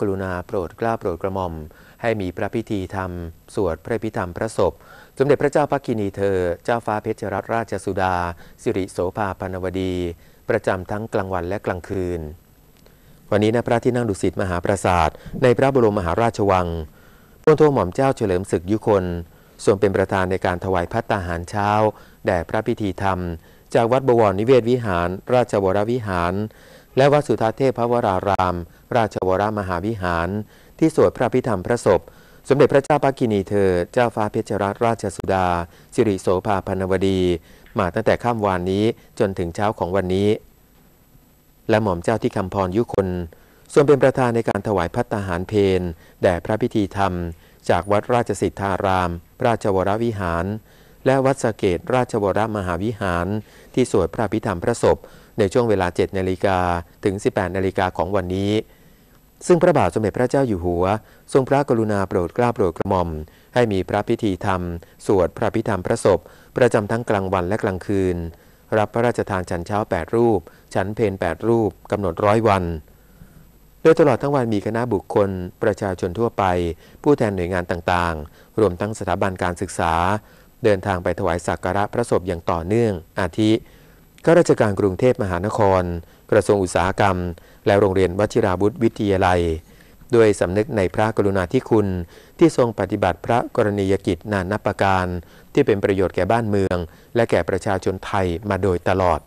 กรุณาโปรดกล้าโปรดกระหม่อม ให้มีพระพิธีธรรม สวดพระพิธรรมพระศพ สมเด็จพระเจ้าพักกินีเธอ เจ้าฟ้าเพชรรัตนราชสุดา สิริโสภาพนวดี ประจำทั้งกลางวันและกลางคืน วันนี้ณพระที่นั่งดุสิตมหาปราสาท ในพระบรมมหาราชวังพลโทหม่อมเจ้าเฉลิมศึกยุคนทรงเป็นประธานในการถวายพัตตาหารเช้า แด่พระพิธีธรรม จากวัดบวรนิเวศวิหาร ราชวรวิหาร และวัดสุทธาเทพพระวราราม ราชวรมหาวิหาร ที่สวดพระพิธรรมพระศพ สมเด็จพระเจ้าปากินีเธอ เจ้าฟ้าเพชรรัตนราชสุดา สิริโสภาพนวดี มาตั้งแต่ข้ามวานนี้จนถึงเช้าของวันนี้ และหม่อมเจ้าที่คำพรยุคนทรงเป็นประธานในการถวายพัตตาหารเพนแด่พระพิธีธรรม จากวัดราชสิทธาราม ราชวรวิหาร และวัดสเกตราชวรมหาวิหาร ที่สวดพระพิธรรมพระศพในช่วงเวลา 7 นาฬิกาถึง 18 นาฬิกาของวันนี้ ซึ่งพระบาทสมเด็จพระเจ้าอยู่หัว ทรงพระกรุณาโปรดเกล้าโปรดกระหม่อม ให้มีพระพิธีธรรม สวดพระพิธรรมพระศพ ประจำทั้งกลางวันและกลางคืน รับพระราชทานฉันเช้า 8 รูป ฉันเพน8 รูปกำหนดร้อยวัน โดยตลอดทั้งวันมีคณะบุคคล ประชาชนทั่วไป ผู้แทนหน่วยงานต่างๆ รวมทั้งสถาบันการศึกษา เดินทางไปถวายสักการะพระศพอย่างต่อเนื่อง อาทิข้าราชการกรุงเทพมหานคร กระทรวงอุตสาหกรรม และโรงเรียนวชิราวุธวิทยาลัย ด้วยสำนึกในพระกรุณาธิคุณ ที่ทรงปฏิบัติพระกรณียกิจนานับประการ ที่เป็นประโยชน์แก่บ้านเมือง และแก่ประชาชนไทยมาโดยตลอด